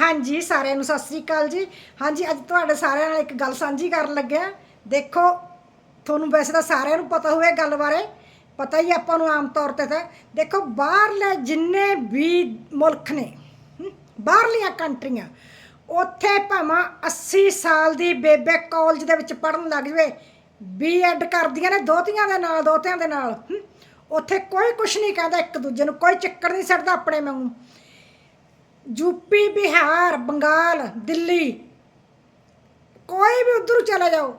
ਹਾਂਜੀ, ਸਾਰਿਆਂ ਨੂੰ ਸਤਿ ਸ੍ਰੀ ਅਕਾਲ ਜੀ। ਹਾਂਜੀ, ਅੱਜ ਤੁਹਾਡੇ ਸਾਰਿਆਂ ਨਾਲ ਇੱਕ ਗੱਲ ਸਾਂਝੀ ਕਰਨ ਲੱਗਿਆ। ਦੇਖੋ, ਤੁਹਾਨੂੰ ਵੈਸੇ ਤਾਂ ਸਾਰਿਆਂ ਨੂੰ ਪਤਾ ਹੋਵੇ ਗੱਲ ਬਾਰੇ। ਪਤਾ ਹੀ ਆਪਾਂ ਨੂੰ ਆਮ ਤੌਰ ਤੇ ਤਾਂ। ਦੇਖੋ, ਬਾਹਰਲੇ ਜਿੰਨੇ ਵੀ ਮੁਲਕ ਨੇ ਬਾਹਰਲੀਆਂ ਕੰਟਰੀਆਂ, ਉੱਥੇ ਭਾਵੇਂ 80 ਸਾਲ ਦੀ ਬੇਬੇ ਕਾਲਜ ਦੇ ਵਿੱਚ ਪੜਨ ਲੱਗ ਜਵੇ ਬੀਐਡ ਕਰਦੀਆਂ ਨੇ ਦੋਤੀਆਂ ਦੇ ਨਾਲ, ਦੋਤਿਆਂ ਦੇ ਨਾਲ ਉੱਥੇ ਕੋਈ ਕੁਛ ਨਹੀਂ ਕਹਿੰਦਾ ਇੱਕ ਦੂਜੇ ਨੂੰ, ਕੋਈ ਚੱਕਰ ਨਹੀਂ ਛੱਡਦਾ ਆਪਣੇ ਵਾਂਗੂ। ਯੂਪੀ, ਬਿਹਾਰ, ਬੰਗਾਲ, ਦਿੱਲੀ। ਕੋਈ ਵੀ ਉਧਰ ਚਲੇ ਜਾਓ।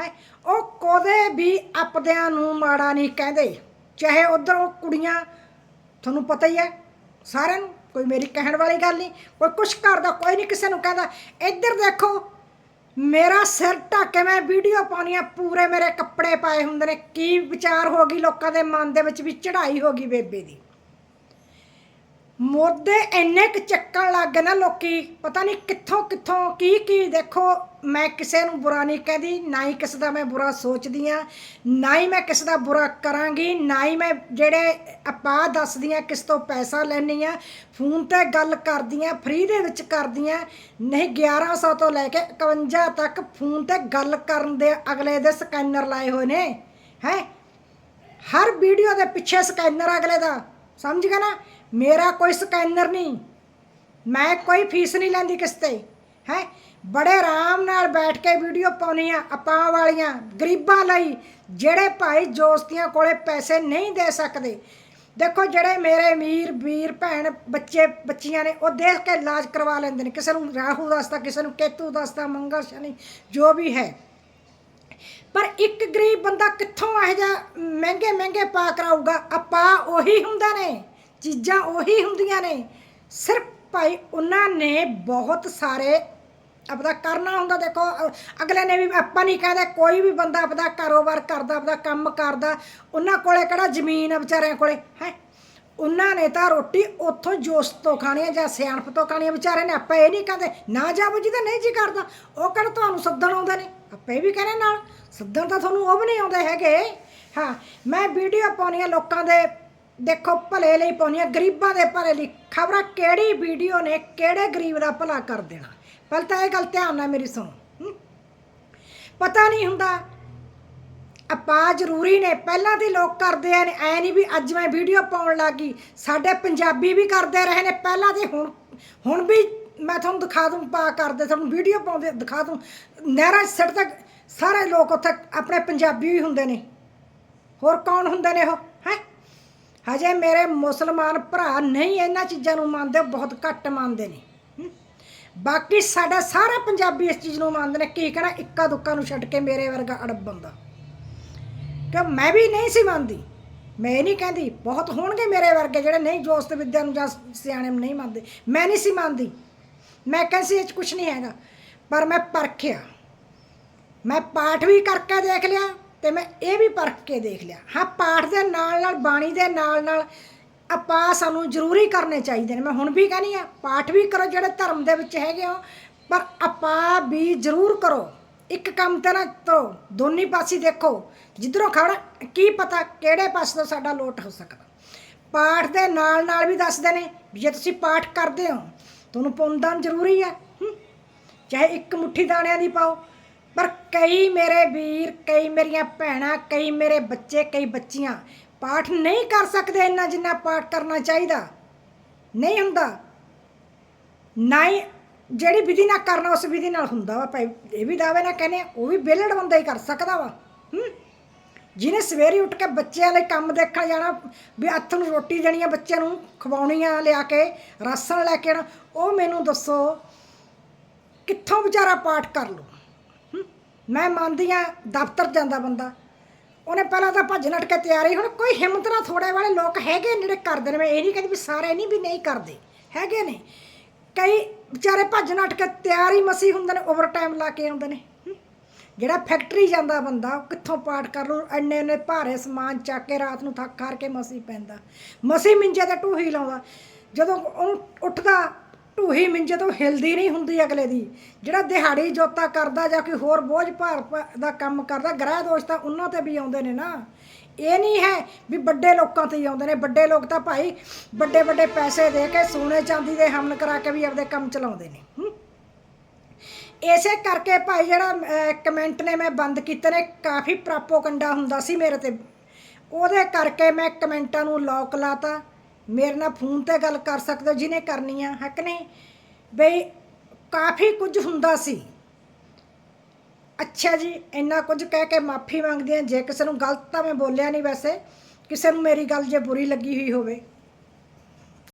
ਹੈ? ਉਹ ਕਦੇ ਵੀ ਆਪਦਿਆਂ ਨੂੰ ਮਾੜਾ ਨਹੀਂ ਕਹਿੰਦੇ। ਚਾਹੇ ਉਧਰ ਉਹ ਕੁੜੀਆਂ, ਤੁਹਾਨੂੰ ਪਤਾ ਹੀ ਹੈ, ਸਾਰਿਆਂ ਨੂੰ ਕੋਈ ਮੇਰੀ ਕਹਿਣ ਵਾਲੀ ਗੱਲ ਨਹੀਂ, ਕੋਈ ਕੁਛ ਕਰਦਾ, ਕੋਈ ਨਹੀਂ ਕਿਸੇ ਨੂੰ ਕਹਿੰਦਾ। ਇੱਧਰ ਦੇਖੋ, ਮੇਰਾ ਸਿਰ ਢੱਕ ਕੇ ਮੈਂ ਵੀਡੀਓ ਪਾਉਣੀ ਆ, ਪੂਰੇ ਮੇਰੇ ਕੱਪੜੇ ਪਾਏ ਹੁੰਦੇ ਨੇ। ਕੀ ਵਿਚਾਰ ਹੋ ਗਈ ਲੋਕਾਂ ਦੇ ਮਨ ਦੇ ਵਿੱਚ ਵੀ ਚੜ੍ਹਾਈ ਹੋ ਗਈ ਬੇਬੇ ਦੀ। ਮੋਦੇ ਇੰਨੇ ਕੁ ਚੱਕਣ ਲੱਗ ਗਏ ਨਾ ਲੋਕੀ, ਪਤਾ ਨਹੀਂ ਕਿੱਥੋਂ ਕਿੱਥੋਂ ਕੀ ਕੀ, ਦੇਖੋ, ਮੈਂ ਕਿਸੇ ਨੂੰ ਬੁਰਾ ਨਹੀਂ ਕਹਿੰਦੀ, ਨਾ ਹੀ ਕਿਸੇ ਦਾ ਮੈਂ ਬੁਰਾ ਸੋਚਦੀ ਆ ਨਾ ਹੀ ਮੈਂ ਕਿਸੇ ਦਾ ਬੁਰਾ ਕਰਾਂਗੀ, ਨਾ ਹੀ ਮੈਂ ਜਿਹੜੇ ਆਪਾਂ ਦੱਸਦੀ ਆ ਕਿਸ ਤੋਂ ਪੈਸਾ ਲੈਣੀ ਆ ਫੋਨ ਤੇ ਗੱਲ ਕਰਦੀ ਆ ਫ੍ਰੀ ਦੇ ਵਿੱਚ ਕਰਦੀ ਆ ਨਹੀਂ 1100 ਤੋਂ ਲੈ ਕੇ 51 ਤੱਕ ਫੋਨ ਤੇ ਗੱਲ ਕਰਨ ਦੇ ਅਗਲੇ ਦੇ ਸਕੈਨਰ ਲਾਏ ਹੋਏ ਨੇ, ਹੈ? ਹਰ ਵੀਡੀਓ ਦੇ ਪਿੱਛੇ ਸਕੈਨਰ ਅਗਲੇ ਦਾ। ਸਮਝ ਗਿਆ ਨਾ? ਮੇਰਾ ਕੋਈ ਸਕੈਨਰ ਨਹੀਂ। ਮੈਂ ਕੋਈ ਫੀਸ ਨਹੀਂ ਲੈਂਦੀ ਕਿਸ ਤੇ, ਹੈ? ਬੜੇ ਆਰਾਮ ਨਾਲ ਬੈਠ ਕੇ ਵੀਡੀਓ ਪਾਉਣੀ ਆ ਆਪਾਂ ਵਾਲੀਆਂ, ਗਰੀਬਾਂ ਲਈ, ਜਿਹੜੇ ਭਾਈ ਜੋਸਤੀਆਂ ਕੋਲੇ ਪੈਸੇ ਨਹੀਂ ਦੇ ਸਕਦੇ। ਦੇਖੋ ਜਿਹੜੇ ਮੇਰੇ ਅਮੀਰ, ਵੀਰ, ਭੈਣ, ਬੱਚੇ, ਬੱਚੀਆਂ ਨੇ, ਉਹ ਦੇਖ ਕੇ ਇਲਾਜ ਕਰਵਾ ਲੈਂਦੇ ਨੇ। ਕਿਸੇ ਨੂੰ ਰਾਹੂ ਦੱਸਦਾ, ਕਿਸੇ ਨੂੰ ਕੇਤੂ ਦੱਸਦਾ, ਮੰਗਲ ਸ਼ਨੀ, ਜੋ ਵੀ ਹੈ। ਪਰ ਇੱਕ ਗਰੀਬ ਬੰਦਾ ਕਿੱਥੋਂ ਇਹ ਜਾ ਮਹਿੰਗੇ ਮਹਿੰਗੇ ਪਾ ਕਰਾਊਗਾ? ਆਪਾਂ ਉਹੀ ਹੁੰਦਾ ਨੇ, ਚੀਜ਼ਾਂ ਉਹੀ ਹੁੰਦੀਆਂ ਨੇ। ਸਿਰਫ ਭਾਈ ਉਹਨਾਂ ਨੇ ਬਹੁਤ ਸਾਰੇ ਆਪਦਾ ਕਰਨਾ ਹੁੰਦਾ। ਦੇਖੋ, ਅਗਲੇ ਨੇ ਵੀ ਆਪਾਂ ਨਹੀਂ ਕਹਿੰਦੇ, ਕੋਈ ਵੀ ਬੰਦਾ ਆਪਦਾ ਕਾਰੋਬਾਰ ਕਰਦਾ, ਆਪਦਾ ਕੰਮ ਕਰਦਾ, ਉਹਨਾਂ ਕੋਲੇ ਕਿਹੜਾ ਜ਼ਮੀਨ ਆ ਵਿਚਾਰਿਆਂ ਕੋਲੇ? ਹੈ? ਉਹਨਾਂ ਨੇ ਤਾਂ ਰੋਟੀ ਉੱਥੋਂ ਜੋਸ ਤੋਂ ਖਾਣੀ ਹੈ ਜਾਂ ਸਿਆਣਪ ਤੋਂ ਖਾਣੀ ਹੈ। ਵਿਚਾਰੇ ਨੇ ਆਪਾਂ ਇਹ ਨਹੀਂ ਕਹਿੰਦੇ, ਨਾ ਜਾਵੋ ਜਿਹਦਾ ਨਹੀਂ ਜੀ ਕਰਦਾ। ਉਹ ਕਹਿੰਦਾ ਤੁਹਾਨੂੰ ਸੱਦਣ ਆਉਂਦੇ ਨੇ। ਆਪਾਂ ਇਹ ਵੀ ਕਹਿੰਦੇ ਨਾਲ, ਸੱਦਣ ਤਾਂ ਤੁਹਾਨੂੰ ਉਹ ਵੀ ਨਹੀਂ ਆਉਂਦੇ ਹੈਗੇ। ਹਾਂ, ਮੈਂ ਵੀਡੀਓ ਪਾਉਣੀ ਆ ਲੋਕਾਂ ਦੇ, ਦੇਖੋ ਭਲੇ ਲਈ ਪਾਉਣੀ ਆ ਗਰੀਬਾਂ ਦੇ ਭਲੇ ਲਈ। ਖਬਰਾਂ ਕਿਹੜੀ ਵੀਡੀਓ ਨੇ, ਕਿਹੜੇ ਗਰੀਬ ਦਾ ਭਲਾ ਕਰ ਦੇਣਾ। ਪਹਿਲਾਂ ਤਾਂ ਇਹ ਗੱਲ ਧਿਆਨ ਨਾਲ ਮੇਰੀ ਸੁਣੋ। ਪਤਾ ਨਹੀਂ ਹੁੰਦਾ ਆਪਾਂ ਜ਼ਰੂਰੀ ਨੇ, ਪਹਿਲਾਂ ਦੇ ਲੋਕ ਕਰਦੇ ਆ ਨੇ, ਐ ਨਹੀਂ ਵੀ ਅੱਜ ਮੈਂ ਵੀਡੀਓ ਪਾਉਣ ਲੱਗੀ। ਸਾਡੇ ਪੰਜਾਬੀ ਵੀ ਕਰਦੇ ਰਹੇ ਨੇ, ਪਹਿਲਾਂ ਦੇ ਹੁਣ ਹੁਣ ਵੀ ਮੈਂ ਤੁਹਾਨੂੰ ਦਿਖਾ ਦੂੰ, ਪਾ ਕਰਦੇ, ਤੁਹਾਨੂੰ ਵੀਡੀਓ ਪਾਉਂਦੇ, ਦਿਖਾ ਦੂੰ। ਨਹਿਰਾਂ 'ਚ ਸਿੱਟ ਤੱਕ ਸਾਰੇ ਲੋਕ ਉੱਥੇ ਆਪਣੇ ਪੰਜਾਬੀ ਵੀ ਹੁੰਦੇ ਨੇ। ਹੋਰ ਕੌਣ ਹੁੰਦੇ ਨੇ ਉਹ, ਹੈ? ਹਜੇ ਮੇਰੇ ਮੁਸਲਮਾਨ ਭਰਾ ਨਹੀਂ ਇਹਨਾਂ ਚੀਜ਼ਾਂ ਨੂੰ ਮੰਨਦੇ ਬਹੁਤ ਘੱਟ ਮੰਨਦੇ ਨੇ। ਬਾਕੀ ਸਾਡਾ ਸਾਰਾ ਪੰਜਾਬੀ ਇਸ ਚੀਜ਼ ਨੂੰ ਮੰਨਦੇ ਨੇ, ਕੀ ਕਹਿਣਾ, ਇੱਕਾ ਦੁੱਕਾ ਨੂੰ ਛੱਡ ਕੇ ਮੇਰੇ ਵਰਗਾ ਅੜਬ ਬੰਦਾ। ਕਿ ਮੈਂ ਵੀ ਨਹੀਂ ਸੀ ਮੰਨਦੀ। ਮੈਂ ਇਹ ਨਹੀਂ ਕਹਿੰਦੀ, ਬਹੁਤ ਹੋਣਗੇ ਮੇਰੇ ਵਰਗੇ ਜਿਹੜੇ ਨਹੀਂ ਜੋਸਤ ਵਿਦਿਆ ਨੂੰ ਜਾਂ ਸਿਆਣੇ ਨੂੰ ਨਹੀਂ ਮੰਨਦੇ। ਮੈਂ ਨਹੀਂ ਸੀ ਮੰਨਦੀ। ਮੈਂ ਕਹਿੰਦੀ ਸੀ ਇਹ 'ਚ ਕੁਝ ਨਹੀਂ ਹੈਗਾ। ਪਰ ਮੈਂ ਪਰਖਿਆ। ਮੈਂ ਪਾਠ ਵੀ ਕਰਕੇ ਦੇਖ ਲਿਆ ਤੇ ਮੈਂ ਇਹ ਵੀ ਪਰਖ ਕੇ ਦੇਖ ਲਿਆ। ਹਾਂ, ਪਾਠ ਦੇ ਨਾਲ ਨਾਲ, ਬਾਣੀ ਦੇ ਨਾਲ ਨਾਲ ਆਪਾਂ ਸਾਨੂੰ ਜ਼ਰੂਰੀ ਕਰਨੇ ਚਾਹੀਦੇ ਨੇ। ਮੈਂ ਹੁਣ ਵੀ ਕਹਿੰਦੀ ਆ ਪਾਠ ਵੀ ਕਰੋ ਜਿਹੜੇ ਧਰਮ ਦੇ ਵਿੱਚ ਹੈਗੇ ਹੋ, ਪਰ ਆਪਾਂ ਵੀ ਜ਼ਰੂਰ ਕਰੋ। ਇੱਕ ਕੰਮ ਤਰ੍ਹਾਂ ਨਾ ਦੋਨੀ ਪਾਸੇ ਦੇਖੋ, ਜਿੱਧਰੋਂ ਖੜ, ਕੀ ਪਤਾ ਕਿਹੜੇ ਪਾਸੇ ਤੋਂ ਸਾਡਾ ਲੋਟ ਹੋ ਸਕਦਾ। ਪਾਠ ਦੇ ਨਾਲ ਨਾਲ ਵੀ ਦੱਸਦੇ ਨੇ ਵੀ ਜੇ ਤੁਸੀਂ ਪਾਠ ਕਰਦੇ ਹੋ, ਤੁਹਾਨੂੰ ਪੁੰਨਦਾਨ ਜ਼ਰੂਰੀ ਹੈ। ਚਾਹੇ ਇੱਕ ਮੁੱਠੀ ਦਾਣਿਆਂ ਦੀ ਪਾਓ, ਪਰ ਕਈ ਮੇਰੇ ਵੀਰ, ਕਈ ਮੇਰੀਆਂ ਭੈਣਾਂ, ਕਈ ਮੇਰੇ ਬੱਚੇ, ਕਈ ਬੱਚੀਆਂ ਪਾਠ ਨਹੀਂ ਕਰ ਸਕਦੇ ਇੰਨਾ ਜਿੰਨਾ ਪਾਠ ਕਰਨਾ ਚਾਹੀਦਾ। ਨਹੀਂ ਹੁੰਦਾ। ਨਾ ਹੀ ਜਿਹੜੀ ਵਿਧੀ ਨਾਲ ਕਰਨਾ ਉਸ ਵਿਧੀ ਨਾਲ ਹੁੰਦਾ ਵਾ ਭਾਈ ਇਹ ਵੀ ਦਾਅਵੇ ਨਾਲ ਕਹਿੰਦੇ ਆ, ਉਹ ਵੀ ਬੇਲੜ ਬੰਦਾ ਹੀ ਕਰ ਸਕਦਾ ਵਾ ਹੂੰ। ਜਿਹਨੇ ਸਵੇਰੇ ਉੱਠ ਕੇ ਬੱਚਿਆਂ ਲਈ ਕੰਮ ਦੇਖਣ ਜਾਣਾ ਵੀ ਹੱਥ ਨੂੰ ਰੋਟੀ ਦੇਣੀ ਆ ਬੱਚਿਆਂ ਨੂੰ ਖਵਾਉਣੀ ਆ ਲਿਆ ਕੇ ਰਾਸ਼ਨ ਲੈ ਕੇ ਆਉਣਾ ਉਹ ਮੈਨੂੰ ਦੱਸੋ ਕਿੱਥੋਂ ਵਿਚਾਰਾ ਪਾਠ ਕਰ ਲੂ? ਮੈਂ ਮੰਨਦੀ ਆ ਦਫ਼ਤਰ ਜਾਂਦਾ ਬੰਦਾ ਉਹਨੇ ਪਹਿਲਾਂ ਤਾਂ ਭੱਜ ਨੱਠ ਕੇ ਤਿਆਰੀ ਹੁਣ ਕੋਈ ਹਿੰਮਤ ਨਾ ਥੋੜੇ ਵਾਲੇ ਲੋਕ ਹੈਗੇ ਨੇ ਜਿਹੜੇ ਕਰਦੇ ਨੇ ਮੈਂ ਇਹ ਨਹੀਂ ਕਹਿੰਦੀ ਵੀ ਸਾਰੇ ਨਹੀਂ ਵੀ ਨਹੀਂ ਕਰਦੇ ਹੈਗੇ ਨੇ। ਕਈ ਵਿਚਾਰੇ ਭੱਜ ਨੱਠ ਕੇ ਤਿਆਰ ਹੀ ਮਸੀ ਹੁੰਦੇ ਨੇ ਓਵਰ ਟਾਈਮ ਲਾ ਕੇ ਆਉਂਦੇ ਨੇ ਜਿਹੜਾ ਫੈਕਟਰੀ ਜਾਂਦਾ ਬੰਦਾ, ਉਹ ਕਿੱਥੋਂ ਪਾਠ ਕਰ ਲੂ ਇੰਨੇ ਇੰਨੇ ਭਾਰੇ ਸਮਾਨ ਚੱਕ ਕੇ ਰਾਤ ਨੂੰ ਥੱਕ ਹਾਰ ਕੇ ਮਸੀ ਪੈਂਦਾ। ਮਸੀ ਮਿੰਜੇ ਤੇ ਟੂਹੀ ਲਾਉਂਦਾ। ਜਦੋਂ ਉਹ ਉੱਠਦਾ ਢੂਹੀ ਮਿੰਜੇ ਤੋਂ ਹਿਲਦੀ ਨਹੀਂ ਹੁੰਦੀ ਅਗਲੇ ਦੀ। ਜਿਹੜਾ ਦਿਹਾੜੀ ਜੋਤਾ ਕਰਦਾ ਜਾਂ ਕੋਈ ਹੋਰ ਬੋਝ ਭਾਰ ਦਾ ਕੰਮ ਕਰਦਾ, ਗ੍ਰਹਿ ਦੋਸ਼ ਤਾਂ ਉਹਨਾਂ ਤੇ ਵੀ ਆਉਂਦੇ ਨੇ ਨਾ। ਇਹ ਨਹੀਂ ਹੈ ਵੀ ਵੱਡੇ ਲੋਕਾਂ ਤੇ ਹੀ ਆਉਂਦੇ ਨੇ। ਵੱਡੇ ਲੋਕ ਤਾਂ ਭਾਈ ਵੱਡੇ ਵੱਡੇ ਪੈਸੇ ਦੇ ਕੇ ਸੋਨੇ ਚਾਂਦੀ ਦੇ ਹਮਨ ਕਰਾ ਕੇ ਵੀ ਆਪਦੇ ਕੰਮ ਚਲਾਉਂਦੇ ਨੇ ਇਸੇ ਕਰਕੇ ਭਾਈ ਜਿਹੜਾ ਕਮੈਂਟ ਨੇ ਮੈਂ ਬੰਦ ਕੀਤੇ ਨੇ, ਕਾਫੀ ਪ੍ਰਾਪੋਗੰਡਾ ਹੁੰਦਾ ਸੀ ਮੇਰੇ ਤੇ। ਉਹਦੇ ਕਰਕੇ ਮੈਂ ਕਮੈਂਟਾਂ ਨੂੰ ਲੌਕ ਲਾਤਾ। ਮੇਰੇ ਨਾਲ ਫੋਨ ਤੇ ਗੱਲ ਕਰ ਸਕਦੇ ਹੋ ਜਿਹਨੇ ਕਰਨੀ ਆ, ਹੈ ਕਿ ਨਹੀਂ? ਬਈ ਕਾਫੀ ਕੁਝ ਹੁੰਦਾ ਸੀ। ਅੱਛਾ ਜੀ, ਇੰਨਾ ਕੁਝ ਕਹਿ ਕੇ ਮਾਫੀ ਮੰਗਦੀ ਹਾਂ ਜੇ ਕਿਸੇ ਨੂੰ ਗਲਤ ਤਾਂ ਮੈਂ ਬੋਲਿਆ ਨਹੀਂ ਵੈਸੇ, ਕਿਸੇ ਨੂੰ ਮੇਰੀ ਗੱਲ ਜੇ ਬੁਰੀ ਲੱਗੀ ਹੋਈ ਹੋਵੇ।